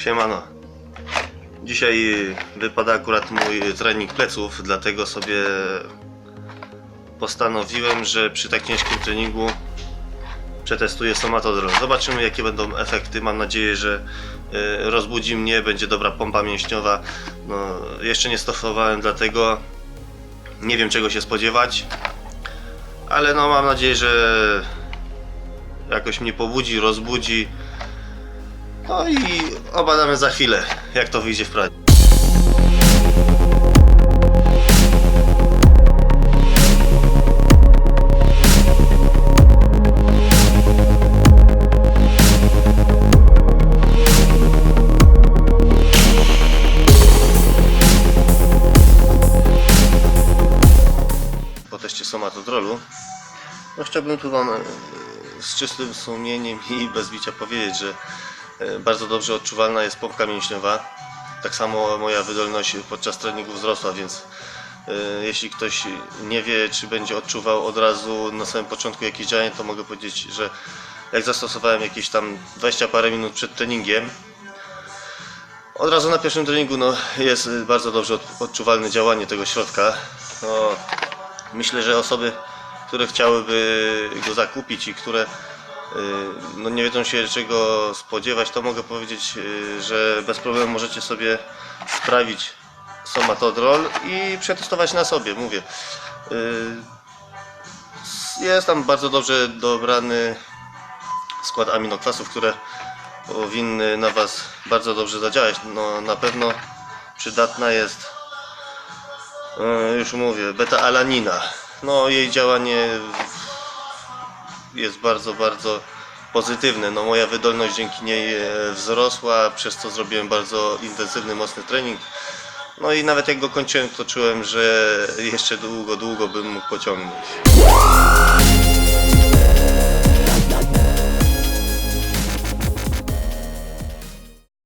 Siemano. Dzisiaj wypada akurat mój trening pleców, dlatego sobie postanowiłem, że przy tak ciężkim treningu przetestuję somatodrol. Zobaczymy jakie będą efekty. Mam nadzieję, że y, rozbudzi mnie, będzie dobra pompa mięśniowa. No, jeszcze nie stosowałem, dlatego nie wiem czego się spodziewać. Ale no mam nadzieję, że jakoś mnie pobudzi, rozbudzi. No i obadamy za chwilę, jak to wyjdzie w prawie. Po teście no chciałbym tu Wam e, z czystym sumieniem i bez bicia powiedzieć, że bardzo dobrze odczuwalna jest pompka mięśniowa. Tak samo moja wydolność podczas treningu wzrosła, więc e, jeśli ktoś nie wie, czy będzie odczuwał od razu na samym początku jakieś działanie, to mogę powiedzieć, że jak zastosowałem jakieś tam 20 parę minut przed treningiem, od razu na pierwszym treningu no, jest e, bardzo dobrze od- odczuwalne działanie tego środka. No, myślę, że osoby, które chciałyby go zakupić i które no nie wiedzą się czego spodziewać, to mogę powiedzieć, y, że bez problemu możecie sobie sprawić somatodrol i przetestować na sobie, mówię. Y, Jest tam bardzo dobrze dobrany skład aminokwasów, które powinny na Was bardzo dobrze zadziałać. No, na pewno przydatna jest już mówię, beta-alanina. No jej działanie jest bardzo, bardzo pozytywne. No moja wydolność dzięki niej e, wzrosła, przez co zrobiłem bardzo intensywny, mocny trening. No i nawet jak go kończyłem, to czułem, że jeszcze długo, długo bym mógł pociągnąć.